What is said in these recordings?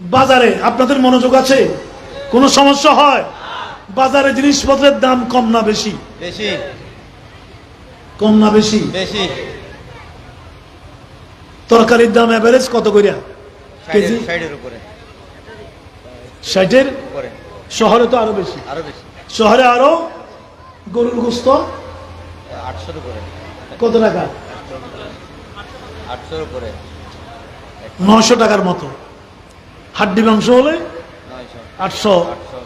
বাজারে আপনাদের মনোযোগ আছে? কোনো সমস্যা হয়? বাজারে জিনিসপত্রের দাম কম না বেশি? বেশি। কম না বেশি? বেশি। তরকারির দাম এভারেজ কত করিয়া কেজি? সাইডের সাইডের উপরে। ষাটের? উপরে। শহরে তো আরও বেশি। আরও বেশি। শহরে আরও? গরুর গোস্ত? আটশোর উপরে। কত টাকা? আটশোর উপরে। নশো টাকার মতো। হাড্ডি মাংস হলে আটশো। নয়শো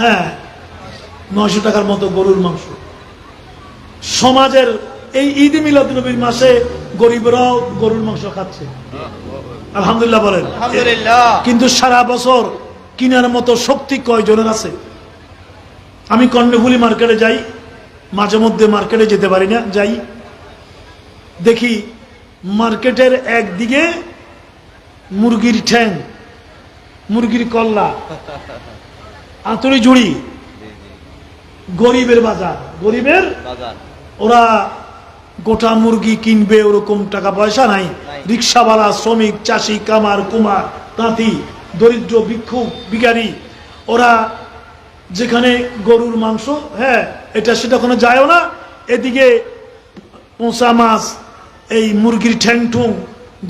হ্যাঁ নশো টাকার মতো গরুর মাংস। সমাজের এই ঈদ মিলাদুলনবীর মাসে গরিবরাও গরুর মাংস খাচ্ছে। আলহামদুলিল্লাহ বলেন। কিন্তু সারা বছর কিনার মতো শক্তি কয়জনের আছে? আমি কর্ণফুলি মার্কেটে যাই মাঝে মধ্যে মার্কেটে যেতে পারি না যাই। দেখি মার্কেটের একদিকে মুরগির ঠ্যাং মুরগির কল্লা আঁতুড়ি জুড়ি গরিবের বাজার। গরিবের? ওরা গোটা মুরগি কিনবে ওরকম টাকা পয়সা নাই। নাই। রিক্সাওয়ালা শ্রমিক চাষি কামার কুমার তাঁতি দরিদ্র ভিক্ষুক বিকারী ওরা যেখানে গরুর মাংস হ্যাঁ এটা সেটা কোনো যায়ও না। এদিকে পোঁচা মাছ এই মুরগির ঠ্যাং ঠুং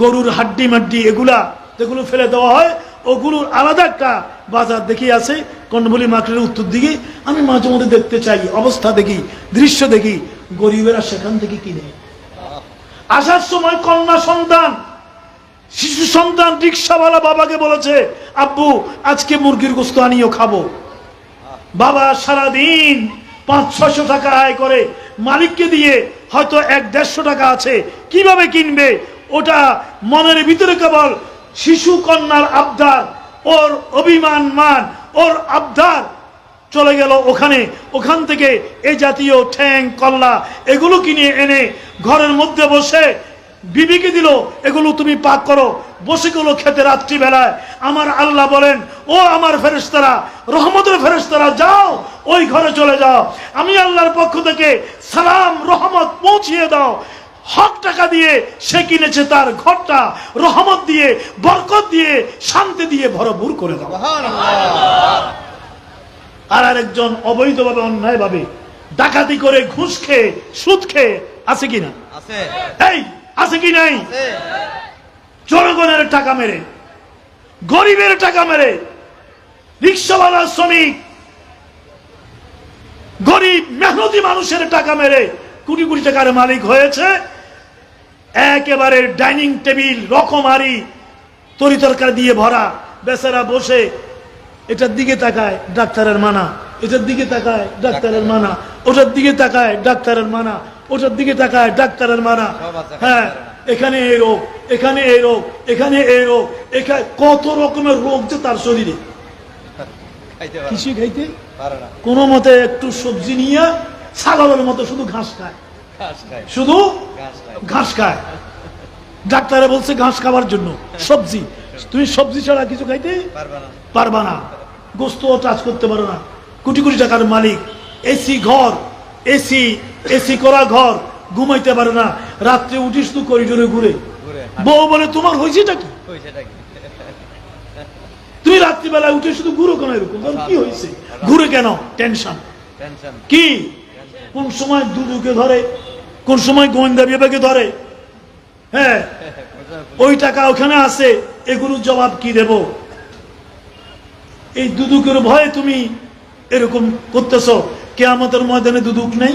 গরুর হাড্ডি মাড্ডি এগুলা যেগুলো ফেলে দেওয়া হয়। ওগুলোর আলাদা একটা বাজার দেখি আছে কন্ডবলি মার্কেটের উত্তর দিকে। আমি মাঝে মধ্যে দেখতে চাই, অবস্থা দেখি, দৃশ্য দেখি, গরিবেরা সেখান থেকে কিনে। আসার সময় কন্যা সন্তান, শিশু সন্তান, রিক্সাওয়ালা বাবাকে বলেছে, আব্বু, আজকে মুরগির গোস্ত আনিও, খাব। বাবা সারাদিন পাঁচ ছশো টাকা আয় করে, মালিককে দিয়ে হয়তো এক, দেড়শো টাকা আছে, কীভাবে কিনবে? ওটা মনের ভিতরে কেবল শিশু কন্যার আবদার, ওর অভিমান মান, ওর আবদার চলে গেল ওখানে। ওখান থেকে এ জাতীয় ঠ্যাং কল্লা এগুলো কিনে এনে ঘরের মধ্যে বসে বিবিকে দিল, এগুলো তুমি পাক করো। বসে গুলো খেতে রাত্রিবেলায়। আমার আল্লাহ বলেন, ও আমার ফেরেস্তারা রহমতের ফেরেস্তারা যাও, ওই ঘরে চলে যাও। আমি আল্লাহর পক্ষ থেকে সালাম, রহমত পৌঁছিয়ে দাও। হক টাকা দিয়ে সে কিনেছে তার ঘরটা রহমত দিয়ে বরকত দিয়ে শান্তি দিয়ে ভরপুর করে দাও আর আরেকজন অবৈধভাবে অন্যায়ভাবে ডাকাতি করে ঘুষ খেয়ে সুদ খেয়ে আছে কিনা এই আছে কি নাই? জনগণের টাকা মেরে গরিবের টাকা মেরে রিক্সাওয়ালা শ্রমিক গরিব মেহনতি মানুষের টাকা মেরে কোটি কোটি টাকার মালিক হয়েছে। একেবারে ডাইনিং টেবিল রকমারি তরি তরকারি দিয়ে ভরা। বেচারা বসে এটার দিকে তাকায় ডাক্তারের মানা। এটার দিকে তাকায় ডাক্তারের মানা। ওটার দিকে তাকায় ডাক্তারের মানা। ওটার দিকে তাকায় ডাক্তারের মানা। হ্যাঁ এখানে এই রোগ এখানে এই রোগ এখানে এই রোগ এখানে কত রকমের রোগ যে তার শরীরে। কিছু খাইতে কোনো মতে একটু সবজি নিয়ে ছাগলের মতো শুধু ঘাস খায়। শুধু ঘাস খায়। ডাক্তারে বলছে ঘাস খাওয়ার জন্য। সবজি। তুমি সবজি ছাড়া কিছু খাইতে পারবা না। গোস্ত টাচ করতে পারো না। কোটি কোটি টাকার মালিক। এসি ঘর এসি এসি করা ঘর ঘুমাইতে পারে না। রাত্রে উঠিস তো করিডোরে ঘুরে। বউ বলে তোমার হয়েছেটা কি? তুমি রাত্রিবেলায় উঠে শুধু ঘুরো কেন এরকম? কি হয়েছে ঘুরে কেন? টেনশন টেনশন কি? কোন সময় দুদুকে ধরে কোন সময় গোয়েন্দা বিভাগে ধরে? হ্যাঁ? ওই টাকা ওখানে আছে এগুলোর জবাব কি দেব? এই দুদুকের ভয়ে তুমি এরকম করতেছ। কে আমাদের ময়দানে দুদুক নেই?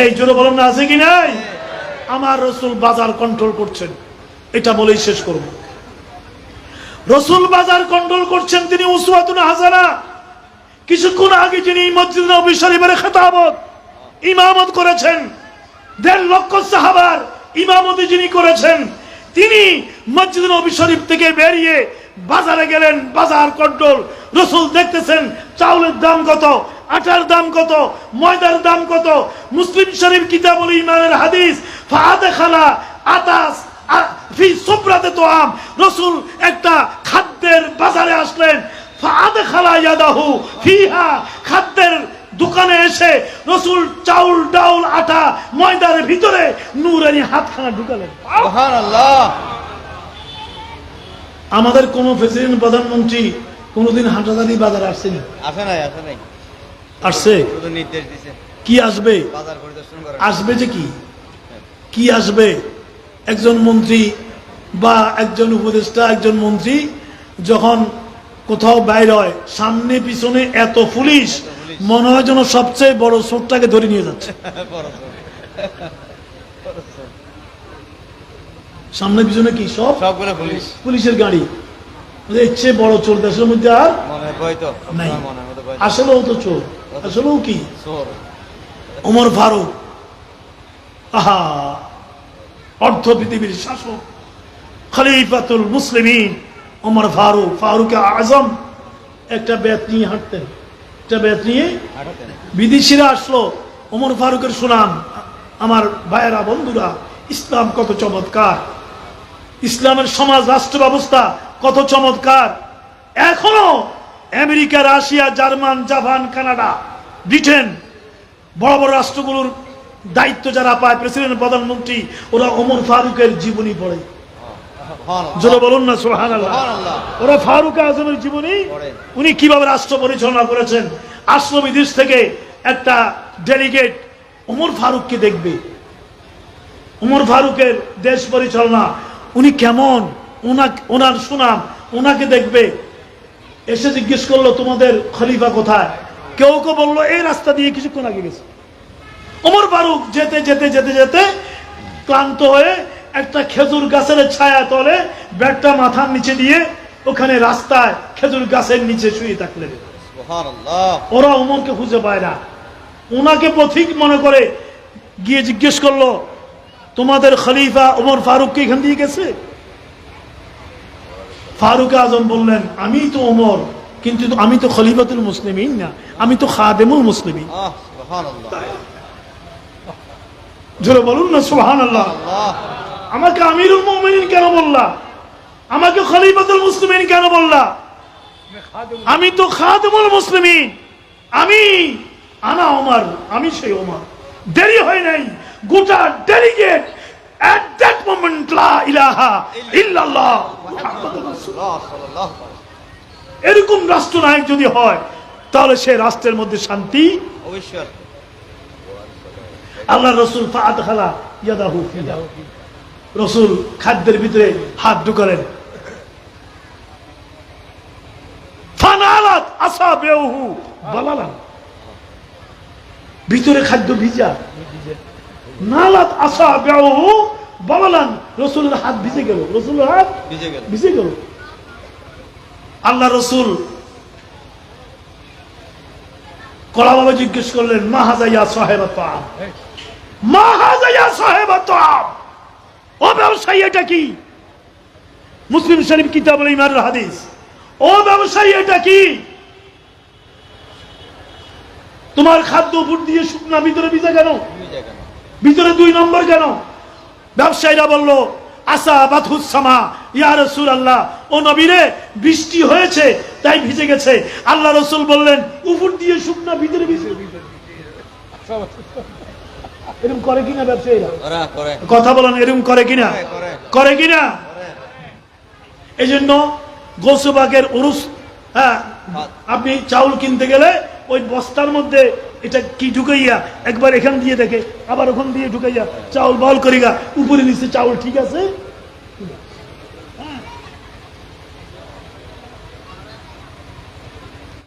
এই জোরে বলেন না আছে কি নাই? আমার রসুল বাজার কন্ট্রোল করছেন। এটা বলেই শেষ করব। রসুল বাজার কন্ট্রোল করছেন তিনি উসওয়াতুন হাসানা। কিছুক্ষণ আগে যিনি মসজিদ নবী শরীফের খেতাবত ইমামত করেছেন। দেড় লক্ষ সাহাবার ইমামতি যিনি করেছেন, তিনি মসজিদ নবী শরীফ থেকে বেরিয়ে বাজারে গেলেন, বাজার কন্ট্রোল। রসুল দেখতেছেন, চাউলের দাম কত, আটার দাম কত, ময়দার দাম কত, মুসলিম শরীফ কিতাবুল ইমানের হাদিস ফাহাদে খালা আতাস ফি সুব্রাতে তো আম রসুল একটা খাদ্যের বাজারে আসলেন ফাহাদে খালা ইয়াদাহু ফিহা, খাদ্যের দোকানে এসে রসুল চাউল ডাউল আটা ময়দার ভিতরে নূরানি হাতখানা ঢুকালেন। আমাদের কোন প্রেসিডেন্ট প্রধানমন্ত্রী কোনোদিন হাটাদারি বাজার আসছেনি আসে নাই আসে নাই। আসছে? নির্দেশ দিছে। কি আসবে? আসবে যে কি? কি আসবে? একজন মন্ত্রী বা একজন উপদেষ্টা একজন মন্ত্রী যখন কোথাও বাইর হয় সামনে পিছনে এত পুলিশ। মনে হয় যেন সবচেয়ে বড় চোরটাকে ধরে নিয়ে যাচ্ছে। সামনে পিছনে কি সব? সবগুলো পুলিশ। পুলিশের গাড়ি। এর চেয়ে বড় চোর দেশের মধ্যে আর মনে নাই। আসলেও তো চোর। আসলেও কি? ওমর ফারুক। আহা! অর্ধ পৃথিবীর শাসক খলিফাতুল মুসলিমিন ওমর ফারুক। ফারুক আজম একটা বেত নিয়ে হাঁটতেন। একটা বেত নিয়ে বিদেশিরা আসলো। ওমর ফারুকের সুনাম, আমার ভাইয়েরা, বন্ধুরা, ইসলাম কত চমৎকার। ইসলামের সমাজ, রাষ্ট্র ব্যবস্থা কত চমৎকার। এখনও America, Russia, German, Japan, Canada, Britain বড় বড় রাষ্ট্রগুলোর দায়িত্ব যারা পায়, প্রেসিডেন্ট, প্রধানমন্ত্রী, ওরা ওমর ফারুকের জীবনী পড়ে। জোরে বলুন না সোহান ওরা ফারুক আজমের জীবনী উনি কীভাবে রাষ্ট্র পরিচালনা করেছেন? আসলো বিদেশ থেকে একটা ডেলিগেট ওমর ফারুককে দেখবে। ওমর ফারুকের দেশ পরিচালনা উনি কেমন? ওনার সুনাম ওনাকে দেখবে। এসে জিজ্ঞেস করল তোমাদের খলিফা কোথায়? কেউ কেউ বলল এই রাস্তা দিয়ে কিছুক্ষণ আগে গেছে। ওমর ফারুক যেতে যেতে যেতে যেতে ক্লান্ত হয়ে একটা খেজুর গাছের ছায়া তলে ব্যাগটা মাথার নিচে দিয়ে ওখানে রাস্তায় খেজুর গাছের নিচে শুয়ে থাকলেন। ওরা ওমরকে খুঁজে পায় না। ওনাকে পথিক মনে করে গিয়ে জিজ্ঞেস করল তোমাদের খলিফা ওমর ফারুককে এখান দিয়ে গেছে? ফারুক আজম বললেন আমি তো ওমর কিন্তু আমি তো খলিফাতুল মুসলিমিন না আমি তো খাদেমুল মুসলিমিন। সুবহানাল্লাহ। জোরে বলুন না সুহান আল্লাহ আমাকে আমিরুল মুমিনিন কেন বললা? আমাকে খলিফাতুল মুসলিমিন কেন বললা? আমি তো খাদমুল মুসলিমিন। আমি আনা ওমর আমি সেই ওমর। দেরি হয় নাই। গোটা ডেলিগেট এট দ্যাট মোমেন্ট লা ইলাহা ইল্লাল্লাহ। মুহাম্মাদুর রাসূলুল্লাহ। আল্লাহ সাল্লাল্লাহু আলাইহি এরকম রাষ্ট্রনায়ক যদি হয় তাহলে সে রাষ্ট্রের মধ্যে শান্তি অবশ্যই। আল্লাহ রসুল ফাআত খালা ইয়াদাহু ফিহা। রসুল খাদ্যের ভিতরে হাত ঢুকালেন। ভিতরে খাদ্য ভিজা। নালাত আসাবেহু বালালান। রসুলের হাত ভিজে গেল। রসুলের হাত ভিজে গেল। আল্লাহ রসুল কড়াভাবে জিজ্ঞেস করলেন মা হাজাইয়া সাহেবা তাম মা হাজাইয়া সাহেবা ও ব্যবসায়ী, এটা কি? মুসলিম শরীফ কিতাব ইমার হাদিস। ও ব্যবসায়ী, এটা কি? তোমার খাদ্য উপর দিয়ে শুকনা, ভিতরে ভিজে কেন? ভিতরে দুই নম্বর কেন? ব্যবসায়ীরা বলল, আসা বাথুসামা ইয়া রসুল আল্লাহ ও নবীরে, বৃষ্টি হয়েছে, তাই ভিজে গেছে। আল্লাহ রসুল বললেন, উপর দিয়ে শুকনা, ভিতরে ভিজে। এরকম করে কিনা ব্যবসায়ীরা? কথা বলেন এরকম করে কিনা? করে, কিনা? এই জন্য গোসবাগের উরুস হ্যাঁ আপনি চাউল কিনতে গেলে ওই বস্তার মধ্যে এটা কি ঢুকাইয়া একবার এখান দিয়ে দেখে আবার ওখান দিয়ে ঢুকাইয়া চাউল বল করিগা উপরে নিচে চাউল ঠিক আছে?